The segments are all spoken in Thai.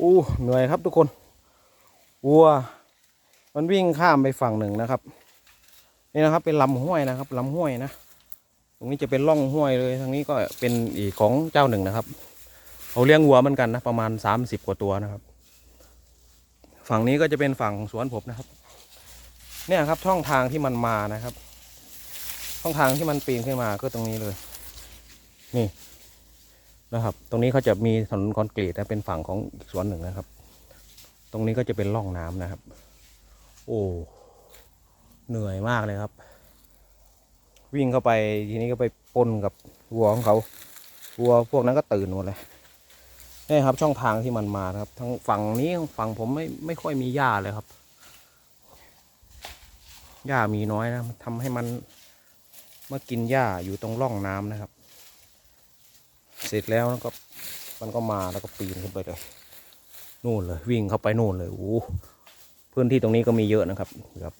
อู้เหนื่อยครับทุกคนวัว มันวิ่งข้ามไปฝั่งหนึ่งนะครับ นี่นะครับเป็นลำห้วยนะครับลำห้วยนะ ตรงนี้จะเป็นร่องห้วยเลยทางนี้ก็เป็นอีกของเจ้าหนึ่งนะครับเขาเลี้ยงวัวเหมือนกันนะประมาณสามสิบกว่าตัวนะครับ ฝั่งนี้ก็จะเป็นฝั่งสวนผมนะครับ เนี่ยครับช่องทางที่มันมานะครับ ช่องทางที่มันปีนขึ้นมาก็ตรงนี้เลย นี่ นะครับ ตรงนี้เขาจะมีถนนคอนกรีตนะเป็นฝั่งของอีกสวนหนึ่งนะครับ ตรงนี้ก็จะเป็นร่องน้ำนะครับ โอ้เหนื่อยมากเลยครับ วิ่งเข้าไปทีนี้ก็ไปปนกับวัวของเขาวัวพวกนั้นก็ตื่นหมดเลยนี่ครับช่องทางที่มันมาครับ ทั้งฝั่งนี้ฝั่งผมไม่ไม่ค่อยมีหญ้าเลยครับหญ้ามีน้อยนะทำให้มันมากินหญ้าอยู่ตรงร่องน้ำนะครับ เสร็จแล้วก็มันก็มาแล้วก็ปีนขึ้นไปเลยนู่นเลยวิ่งเข้าไปนู่นเลยโอ้พื้นที่ตรงนี้ก็มีเยอะนะครับเกือบ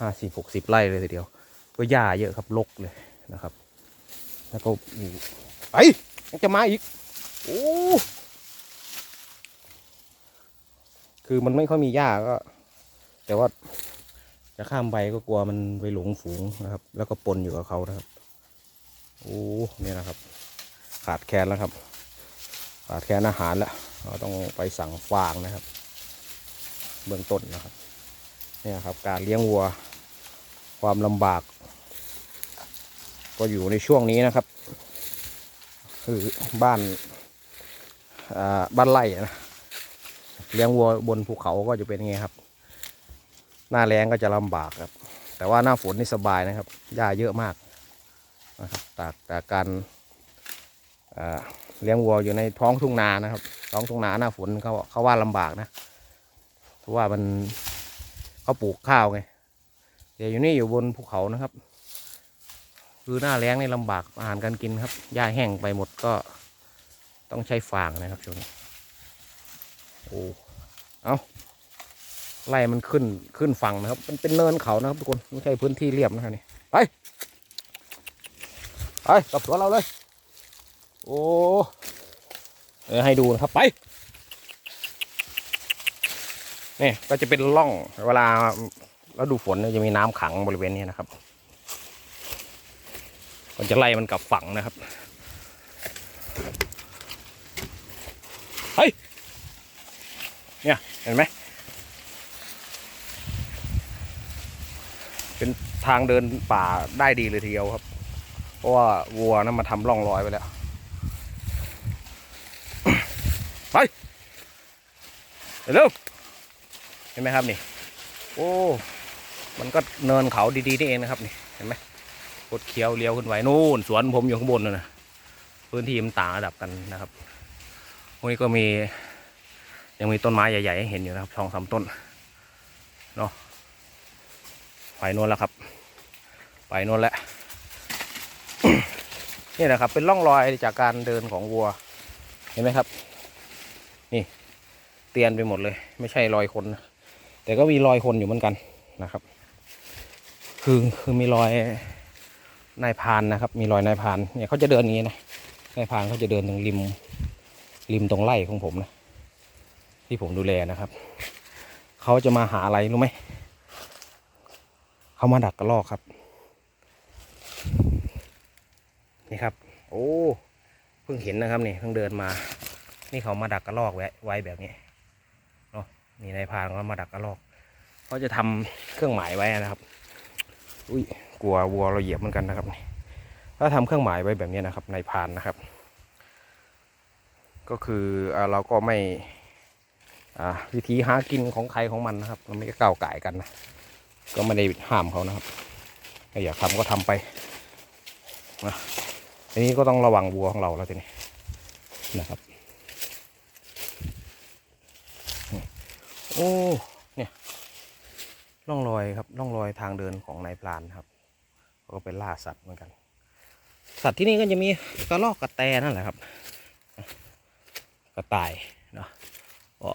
ห้าสิบหกสิบไร่เลยทีเดียว ก็หญ้าเยอะครับรกเลยนะครับ แล้วก็ไอ้ยังจะมาอีกโอ้คือมันไม่ค่อยมีหญ้าก็ แต่ว่าจะข้ามไปก็กลัวมันไปหลงฝูงนะครับ แล้วก็ปนอยู่กับเขานะครับ โอ้เนี่ยนะครับ ขาดแคลนแล้วครับ ขาดแคลนอาหารแล้วเราต้องไปสั่งฟางนะครับ เบื้องต้นนะครับเนี่ยครับการเลี้ยงวัวความลำบาก ก็อยู่ในช่วงนี้นะครับ คือบ้านบ้านไร่นะเลี้ยงวัวบนภูเขาก็จะเป็นไงครับ หน้าแรงก็จะลำบากครับ แต่ว่าหน้าฝนนี่สบายนะครับหญ้าเยอะมากนะครับจากจากการ เลี้ยงวัวอยู่ในท้องทุ่งนานะครับ ท้องทุ่งนาหน้าฝนเขาเขาว่าลำบากนะเพราะว่ามันเขาปลูกข้าวไงแต่อยู่นี่อยู่บนภูเขานะครับ คือหน้าแล้งนี่ลำบากอาหารการกินครับหญ้าแห้งไปหมดก็ต้องใช้ฟางนะครับช่วงนี้โอ้เอาไล่มันขึ้นขึ้นฝั่งนะครับ มันเป็นเนินเขานะครับทุกคนไม่ใช่พื้นที่เรียบนะครับนี่ไปไปกับสวนเราเลย โอ้เออให้ดูนะครับไปนี่ก็จะเป็นร่องเวลาแล้วดูฝนจะมีน้ำขังบริเวณนี้นะครับมันจะไล่มันกลับฝั่งนะครับเฮ้ยเนี่ยเห็นไหมเป็นทางเดินป่าได้ดีเลยทีเดียวครับ เพราะว่าวัวนั้นมาทำร่องรอยไปแล้ว ไปเร็วเห็นไหมครับนี่ โอ้ มันก็เนินเขาดีๆนี่เองนะครับนี่เห็นไหมกดเคี้ยวเลี้ยวขึ้นไว้นู่นสวนผมอยู่ข้างบนเลยนะพื้นที่มันต่างระดับกันนะครับตรงนี้ก็มี ยังมีต้นไม้ใหญ่ๆให้เห็นอยู่นะครับสองสามต้นเนาะไปโน่นแล้วครับ ไปโน่นแล้วนี่นะครับเป็นร่องรอยจากการเดินของวัว เห็นไหมครับ นี่ เตียนไปหมดเลย ไม่ใช่รอยคนนะแต่ก็มีรอยคนอยู่เหมือนกันนะครับ คือคือมีรอยนายพานนะครับ มีรอยนายพานเนี่ยเขาจะเดินอย่างนี้นะนายพานเขาจะเดินตรงริมริมตรงไร่ของผมนะที่ผมดูแลนะครับเขาจะมาหาอะไรรู้ไหมเขามาดักกระรอกครับ นี่ครับ โอ้เพิ่งเห็นนะครับนี่เพิ่งเดินมา นี่เขามาดักกระรอกไว้ไว้แบบนี้เนาะนี่นายพานเขามาดักกระรอกเขาจะทำเครื่องหมายไว้นะครับ อุ้ยกลัววัวเราเหยียบเหมือนกันนะครับนี่ถ้าทำเครื่องหมายไว้แบบนี้นะครับในพานนะครับ ก็คืออเราก็ไม่อ่าวิธีหากินของใครของมันนะครับเราไม่ก้าวไก่กันนะก็ไม่ได้ห้ามเขานะครับอยากทำก็ทำไปนะทีนี้ก็ต้องระวังวัวของเราแล้วทีนี้นะครับ โอ้ร่องรอยครับร่องรอยทางเดินของนายพรานครับเขาก็ไปล่าสัตว์เหมือนกัน สัตว์ที่นี่ก็จะมีกระรอกกระแตนั่นแหละครับ กระต่ายเนาะก็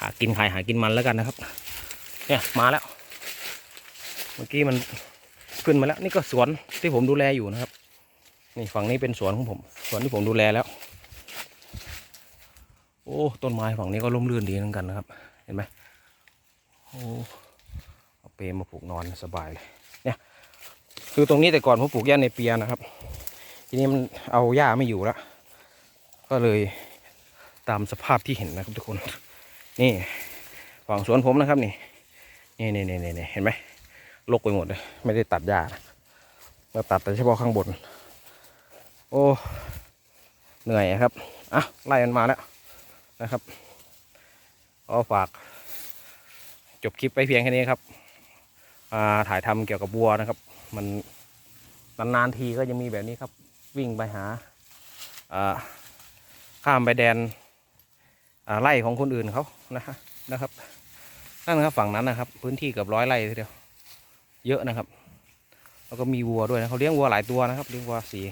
หากินใครหากินมันแล้วกันนะครับ เนี่ยมาแล้ว เมื่อกี้มันขึ้นมาแล้ว นี่ก็สวนที่ผมดูแลอยู่นะครับ นี่ฝั่งนี้เป็นสวนของผม สวนที่ผมดูแลแล้ว อ้ต้นไม้ฝั่งนี้ก็ร่มรื่นดีเหมือนกันนะครับ เห็นไหมโอ้เอาเปรมาปลูกนอนสบายเลยเนี่ย คือตรงนี้แต่ก่อนผมปลูกหญ้าในเปียนะครับ ทีนี้มันเอาหญ้าไม่อยู่แล้วก็เลยตามสภาพที่เห็นนะครับทุกคน นี่ฝั่งสวนผมนะครับนี่นี่นี่นี่นี่เห็นไหมลกไปหมดเลยไม่ได้ตัดหญ้านะเราตัดแต่เฉพาะข้างบน โอ้ เหนื่อยอะครับ อะ ไล่มันมาแล้ว นะครับก็ฝากจบคลิปไปเพียงแค่นี้ครับาถ่ายทำเกี่ยวกับวัวนะครับ มันนานๆทีก็จะมีแบบนี้ครับ วิ่งไปหาข้ามไปแดนไร่ของคนอื่นเขานะฮะนะครับนั่นครับฝั่งนั้นนะครับ พื้นที่เกือบร้อยไร่ทีเดียวเยอะนะครับ แล้วก็มีวัวด้วยนะเขาเลี้ยงวัวหลายตัวนะครับเลี้ยงวัวสี่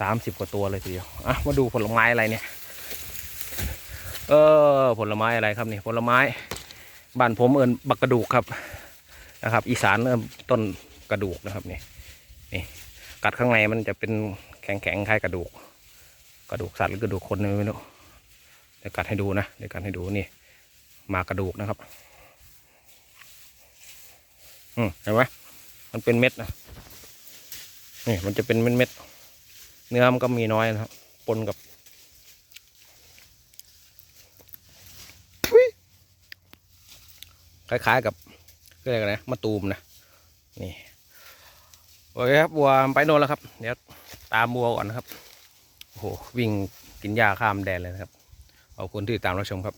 สามสิบกว่าตัวเลยทีเดียวอะมาดูผลไม้อะไรเนี่ย เออผลไม้อะไรครับนี่ผลไม้บ้านผมเอิญบักกระดูกครับนะครับ อีสานเอิ้นต้นกระดูกนะครับนี่นี่กัดข้างในมันจะเป็นแข็งๆคล้ายกระดูก กระดูกสัตว์หรือกระดูกคนไม่รู้เดี๋ยวกัดให้ดูนะเดี๋ยวกัดให้ดูนี่ มากระดูกนะครับ อืมเห็นไหมมันเป็นเม็ดนะนี่มันจะเป็นเม็ดเม็ดเนื้อมันก็มีน้อยนะครับปนกับทุย คล้ายๆกับอะไรกันนะมะตูมนะนี่โอเคครับวัวไปโน่นแล้วครับ เดี๋ยวตามวัวก่อนนะครับโอ้โหวิ่งกินหญ้าข้ามแดนเลยนะครับขอบคุณที่ติดตามรับชมครับ